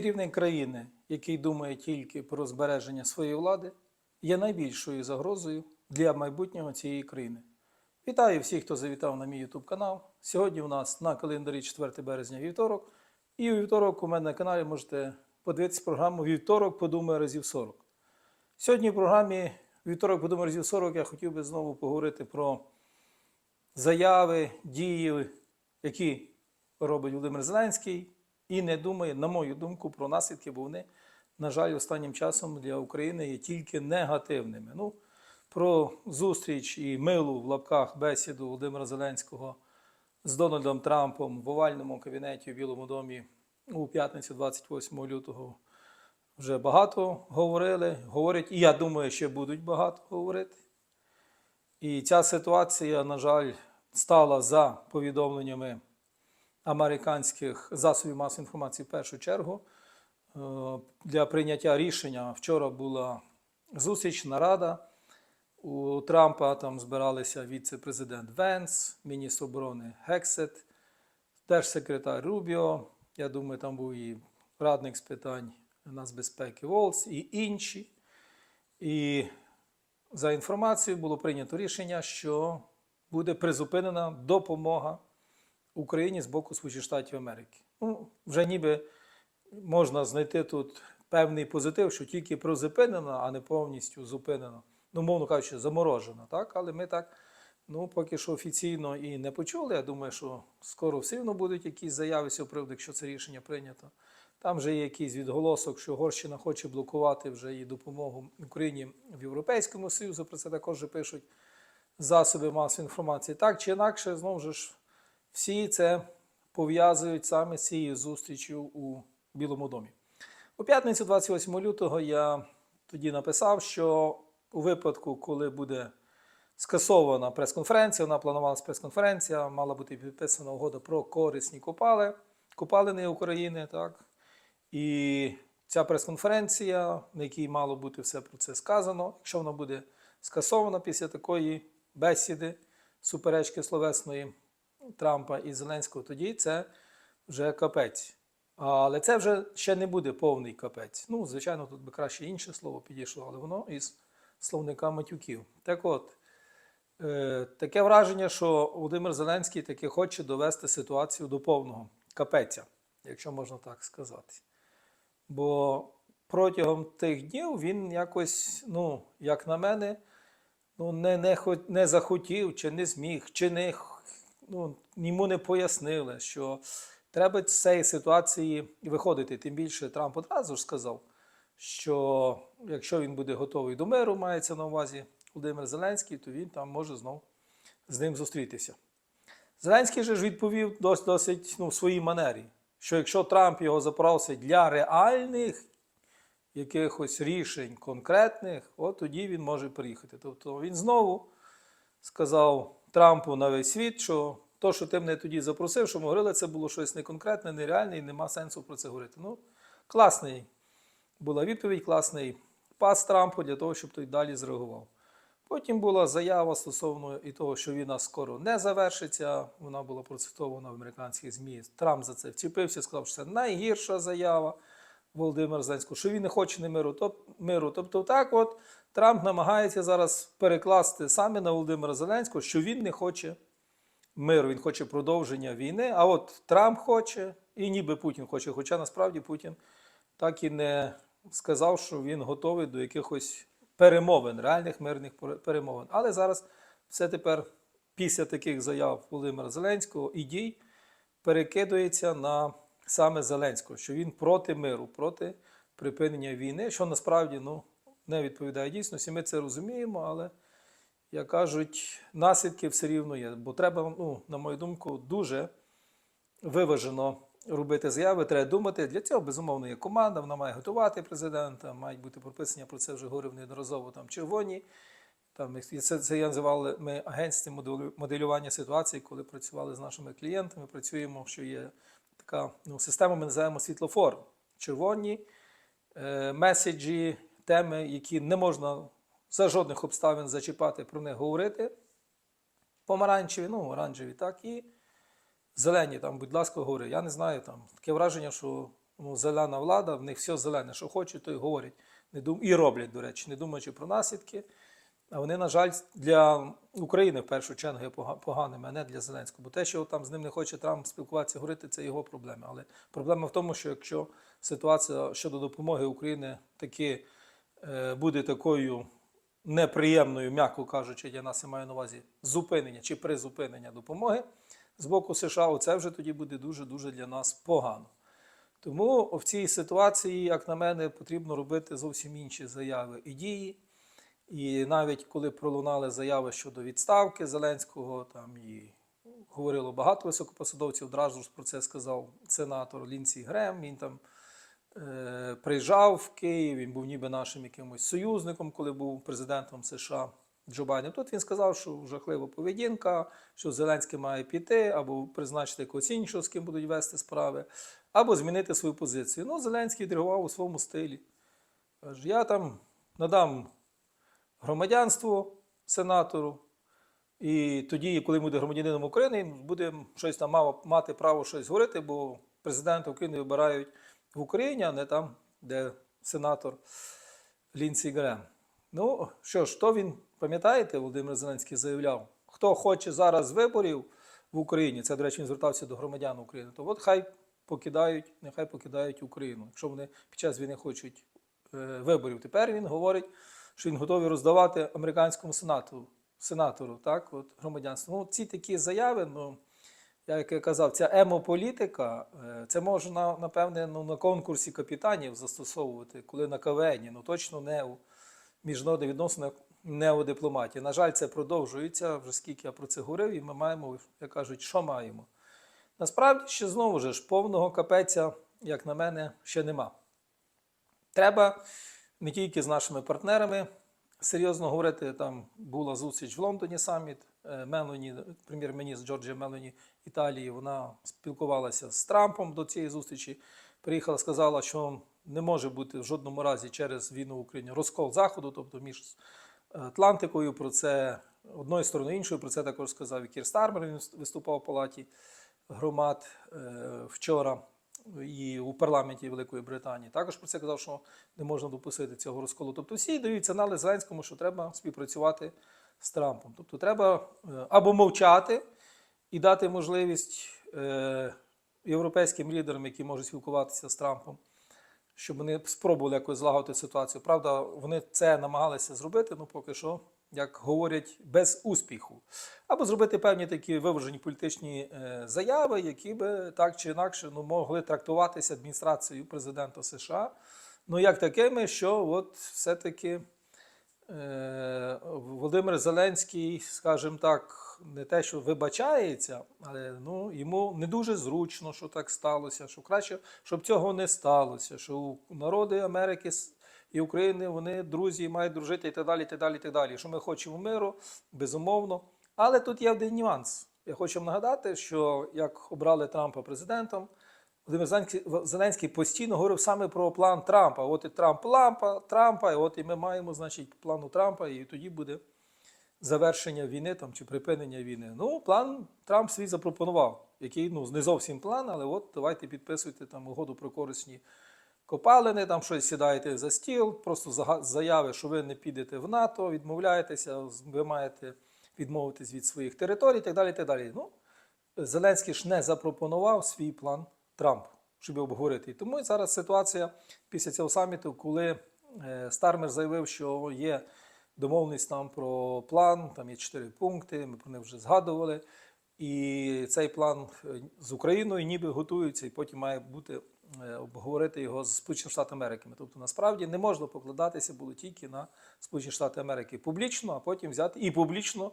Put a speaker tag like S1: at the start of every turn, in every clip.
S1: керівник країни, який думає тільки про збереження своєї влади, є найбільшою загрозою для майбутнього цієї країни. Вітаю всіх, хто завітав на мій YouTube канал. Сьогодні у нас на календарі 4 березня вівторок. І у вівторок у мене на каналі можете подивитися програму Вівторок подумай разів 40. Сьогодні в програмі Вівторок подумай разів 40 я хотів би знову поговорити про заяви, дії, які робить Володимир Зеленський, і не думає, на мою думку, про наслідки, бо вони, на жаль, останнім часом для України є тільки негативними. Ну, про зустріч і милу в лапках бесіду Володимира Зеленського з Дональдом Трампом в овальному кабінеті в Білому домі у п'ятницю, 28 лютого, вже багато говорили. Говорять, і я думаю, ще будуть багато говорити. І ця ситуація, на жаль, стала за повідомленнями американських засобів масової інформації в першу чергу. Е, Для прийняття рішення вчора була зустріч, нарада. У Трампа там збиралися віце-президент Венс, міністр оборони Гексет, держсекретар Рубіо. Я думаю, там був і радник з питань нацбезпеки Волс і інші. І за інформацією було прийнято рішення, що буде призупинена допомога Україні з боку Сполучених Штатів Америки. Ну, вже ніби можна знайти тут певний позитив, що тільки призупинено, а не повністю зупинено. Ну, мовно кажучи, заморожено. Так? Але ми так ну, поки що офіційно і не почули. Я думаю, що скоро все одно будуть якісь заяви з цього якщо це рішення прийнято. Там вже є якийсь відголосок, що Угорщина хоче блокувати вже і допомогу Україні в Європейському Союзу. Про це також пишуть засоби масової інформації. Так чи інакше, знову ж всі це пов'язують саме з цією зустрічю у Білому домі. У п'ятницю, 28 лютого, я тоді написав, що у випадку, коли буде скасована прес-конференція, вона планувалася прес-конференція, мала бути підписана угода про корисні копали, копалини України. Так? І ця прес-конференція, на якій мало бути все про це сказано, якщо вона буде скасована після такої бесіди, суперечки словесної Трампа і Зеленського, тоді це вже капець. Але це вже ще не буде повний капець. Ну, звичайно, тут би краще інше слово підійшло, але воно із словника матюків. Так от, е, таке враження, що Володимир Зеленський таки хоче довести ситуацію до повного капеця, якщо можна так сказати. Бо протягом тих днів він якось, ну, як на мене, ну, не, не, не захотів, чи не зміг, чи не, ну, йому не пояснили, що треба з цієї ситуації виходити. Тим більше Трамп одразу ж сказав, що якщо він буде готовий до миру, мається на увазі Володимир Зеленський, то він там може знов з ним зустрітися. Зеленський же ж відповів досить, досить ну, в своїй манері, що якщо Трамп його запросить для реальних якихось рішень конкретних, от тоді він може приїхати. Тобто він знову сказав Трампу на весь світ, що то, що ти мене тоді запросив, що ми говорили, це було щось неконкретне, нереальне і нема сенсу про це говорити. Ну, класний була відповідь, класний пас Трампу для того, щоб той далі зреагував. Потім була заява стосовно і того, що війна скоро не завершиться. Вона була процитована в американських ЗМІ. Трамп за це вчепився, сказав, що це найгірша заява Володимира Зеленського, що він не хоче не миру. Тоб- миру. Тобто, так от Трамп намагається зараз перекласти саме на Володимира Зеленського, що він не хоче миру, він хоче продовження війни. А от Трамп хоче, і ніби Путін хоче. Хоча насправді Путін так і не сказав, що він готовий до якихось перемовин, реальних мирних перемовин. Але зараз все тепер, після таких заяв Володимира Зеленського і дій, перекидується на саме Зеленського, що він проти миру, проти припинення війни, що насправді ну, не відповідає дійсності. Ми це розуміємо, але, як кажуть, наслідки все рівно є. Бо треба, ну, на мою думку, дуже виважено робити заяви. Треба думати. Для цього, безумовно, є команда, вона має готувати президента, мають бути прописані, я про це вже говорив неодноразово там червоні. Там, це, це я називали ми агентством моделювання ситуації, коли працювали з нашими клієнтами. Працюємо, що є така ну, система, ми називаємо світлофор. Червоні е, меседжі, теми, які не можна за жодних обставин зачіпати, про них говорити. Помаранчеві, ну, оранжеві, так, і зелені, там, будь ласка, говори. Я не знаю, там таке враження, що Ну, зелена влада, в них все зелене, що хочуть, то й говорять. Не дум... І роблять, до речі, не думаючи про наслідки. А вони, на жаль, для України в першу чергу є поганими, а не для Зеленського. Бо те, що там з ним не хоче Трамп спілкуватися, говорити, це його проблеми. Але проблема в тому, що якщо ситуація щодо допомоги України таки буде такою неприємною, м'яко кажучи, я нас я маю на увазі зупинення чи призупинення допомоги з боку США, це вже тоді буде дуже-дуже для нас погано. Тому в цій ситуації, як на мене, потрібно робити зовсім інші заяви і дії. І навіть коли пролунали заяви щодо відставки Зеленського, там і говорило багато високопосадовців, одразу ж про це сказав сенатор Лінсі Грем. Він там е, приїжджав в Київ, він був ніби нашим якимось союзником, коли був президентом США Джо Байден. Тут він сказав, що жахлива поведінка, що Зеленський має піти або призначити якогось іншого, з ким будуть вести справи, або змінити свою позицію. Ну, Зеленський відреагував у своєму стилі. Каже, я там надам громадянство сенатору, і тоді, коли буде громадянином України, буде щось там мати право щось говорити, бо президента України вибирають в Україні, а не там, де сенатор Лінсі Грем. Ну що ж, то він, пам'ятаєте, Володимир Зеленський заявляв, хто хоче зараз виборів в Україні, це, до речі, він звертався до громадян України, то от хай покидають, нехай покидають Україну, якщо вони під час війни хочуть е, виборів. Тепер він говорить, що він готовий роздавати американському сенатору, сенатору так, от, громадянство. Ну, ці такі заяви, ну, як я казав, ця емополітика, е, це можна, напевне, ну, на конкурсі капітанів застосовувати, коли на КВНі, ну точно не у міжнародних відносинах, не у дипломатії. На жаль, це продовжується, вже скільки я про це говорив, і ми маємо, як кажуть, що маємо. Насправді, ще знову ж повного капеця, як на мене, ще нема. Треба не тільки з нашими партнерами серйозно говорити. Там була зустріч в Лондоні саміт. Е, Мелоні, прем'єр-міністр Джорджія Мелоні Італії, вона спілкувалася з Трампом до цієї зустрічі. Приїхала, сказала, що не може бути в жодному разі через війну в Україні розкол Заходу, тобто між Атлантикою. Про це одною стороною іншою. Про це також сказав і Кір Стармер. Він виступав в палаті громад е, вчора і у парламенті Великої Британії. Також про це казав, що не можна допустити цього розколу. Тобто всі дають сигнали Зеленському, що треба співпрацювати з Трампом. Тобто треба е, або мовчати і дати можливість е, європейським лідерам, які можуть спілкуватися з Трампом, щоб вони спробували якось злагодити ситуацію. Правда, вони це намагалися зробити, ну поки що, як говорять, без успіху. Або зробити певні такі виважені політичні е, заяви, які би так чи інакше ну, могли трактуватися адміністрацією президента США. Ну, як такими, що от все-таки Володимир Зеленський, скажімо так, не те, що вибачається, але ну, йому не дуже зручно, що так сталося, що краще, щоб цього не сталося, що народи Америки і України вони друзі мають дружити і так далі, і так далі, і так далі. Що ми хочемо миру, безумовно. Але тут є один нюанс. Я хочу вам нагадати, що як обрали Трампа президентом, Володимир Зеленський, постійно говорив саме про план Трампа. От і Трамп Лампа, Трампа, і от і ми маємо, значить, плану Трампа, і тоді буде завершення війни там, чи припинення війни. Ну, план Трамп свій запропонував, який ну, не зовсім план, але от давайте підписуйте там угоду про корисні копалини, там щось сідаєте за стіл, просто заяви, що ви не підете в НАТО, відмовляєтеся, ви маєте відмовитись від своїх територій і так далі. Так далі. Ну, Зеленський ж не запропонував свій план Трамп, щоб обговорити. І тому зараз ситуація після цього саміту, коли е, Стармер заявив, що є домовленість там про план, там є чотири пункти, ми про них вже згадували. І цей план е, з Україною ніби готується, і потім має бути е, обговорити його з Сполученими Штатами Америки. Тобто, насправді не можна покладатися було тільки на Сполучені Штати Америки публічно, а потім взяти і публічно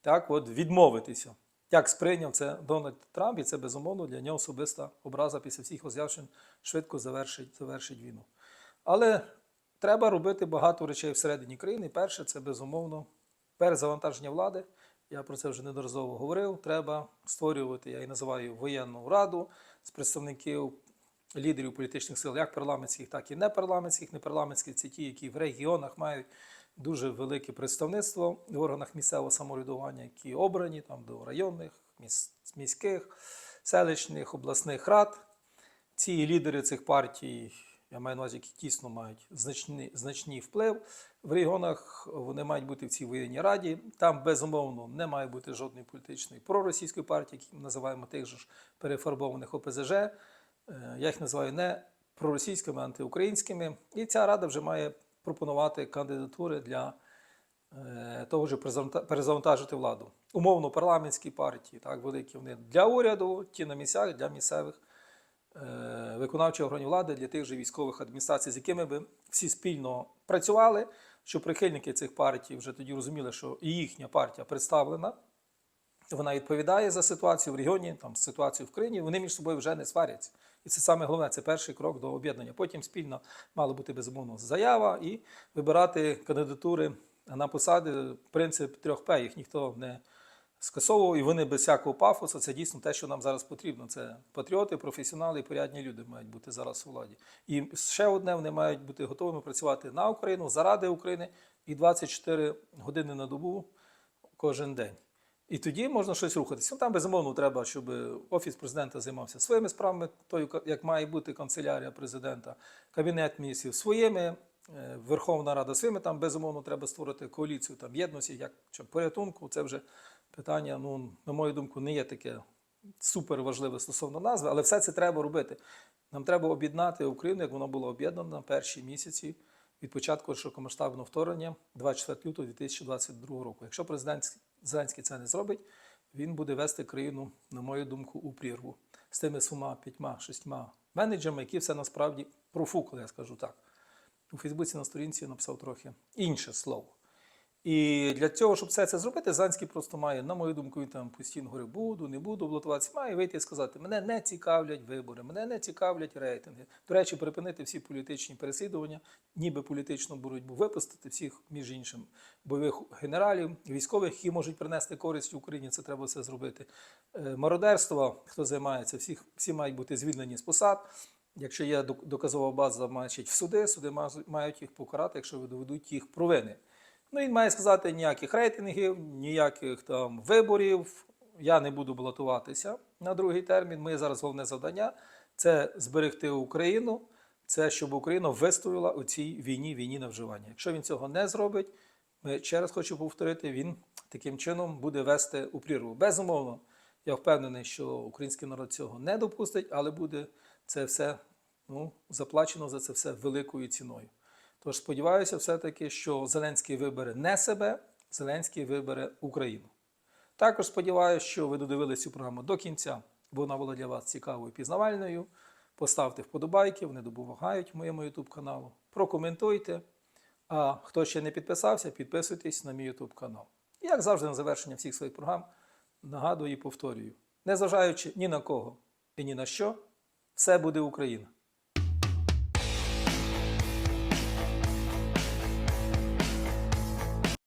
S1: так от відмовитися. Як сприйняв це Дональд Трамп, і це безумовно для нього особиста образа після всіх роз'явшин швидко завершить, завершить війну. Але треба робити багато речей всередині країни. Перше, це безумовно перезавантаження влади. Я про це вже неодноразово говорив. Треба створювати, я її називаю воєнну раду з представників лідерів політичних сил, як парламентських, так і непарламентських. Непарламентські це ті, які в регіонах мають дуже велике представництво в органах місцевого самоврядування, які обрані там до районних, міс- міських, селищних, обласних рад. ці лідери цих партій, я маю на увазі, які тісно мають значний, значний вплив в регіонах, вони мають бути в цій воєнній раді. Там, безумовно, не має бути жодної політичної проросійської партії, які ми називаємо тих же ж перефарбованих ОПЗЖ. Е, Я їх називаю не проросійськими, а антиукраїнськими. І ця рада вже має пропонувати кандидатури для е, того, щоб перезавантажити владу. Умовно, парламентські партії, так, великі вони для уряду, ті на місцях, для місцевих е, виконавчих органів влади, для тих же військових адміністрацій, з якими би всі спільно працювали, щоб прихильники цих партій вже тоді розуміли, що і їхня партія представлена. Вона відповідає за ситуацію в регіоні, там ситуацію в країні. Вони між собою вже не сваряться. І це саме головне, це перший крок до об'єднання. Потім спільно мала бути безумовно заява і вибирати кандидатури на посади. Принцип трьох П їх ніхто не скасовував, і вони без всякого пафосу. Це дійсно те, що нам зараз потрібно. Це патріоти, професіонали і порядні люди мають бути зараз у владі. І ще одне вони мають бути готовими працювати на Україну заради України і 24 години на добу кожен день. І тоді можна щось рухатися. Ну, там, безумовно, треба, щоб офіс президента займався своїми справами, тою, як має бути канцелярія президента, кабінет міністрів своїми, е, Верховна Рада своїми. Там, безумовно, треба створити коаліцію там, єдності, як чи порятунку. Це вже питання, ну, на мою думку, не є таке супер важливе стосовно назви, але все це треба робити. Нам треба об'єднати Україну, як вона була об'єднана перші місяці від початку широкомасштабного вторгнення 24 лютого 2022 року. Якщо президент Зеленський це не зробить, він буде вести країну, на мою думку, у прірву з тими сума п'ятьма, шістьма менеджерами, які все насправді профукали, я скажу так. У Фейсбуці на сторінці я написав трохи інше слово. І для цього, щоб все це зробити, Зеленський просто має, на мою думку, він там постійно говорить, буду, не буду балотуватися. Має вийти і сказати, мене не цікавлять вибори, мене не цікавлять рейтинги. До речі, припинити всі політичні переслідування, ніби політичну боротьбу, випустити всіх, між іншим, бойових генералів, військових, які можуть принести користь Україні. Це треба все зробити. Е, Мародерство, хто займається, всіх, всі мають бути звільнені з посад. Якщо є док- доказова база, значить в суди, суди мають їх покарати, якщо доведуть їх провини. Ну, він має сказати ніяких рейтингів, ніяких там виборів. Я не буду балотуватися на другий термін. Моє зараз головне завдання це зберегти Україну, це щоб Україна вистояла у цій війні, війні на вживання. Якщо він цього не зробить, ми ще раз хочу повторити, він таким чином буде вести у прірву. Безумовно, я впевнений, що український народ цього не допустить, але буде це все ну, заплачено за це все великою ціною. Тож сподіваюся, все-таки, що Зеленський вибере не себе, Зеленський вибере Україну. Також сподіваюся, що ви додивилися цю програму до кінця, бо вона була для вас цікавою і пізнавальною. Поставте вподобайки, вони допомагають моєму YouTube каналу. Прокоментуйте. А хто ще не підписався, підписуйтесь на мій YouTube канал. І як завжди, на завершення всіх своїх програм нагадую і повторюю: незважаючи ні на кого і ні на що, все буде Україна.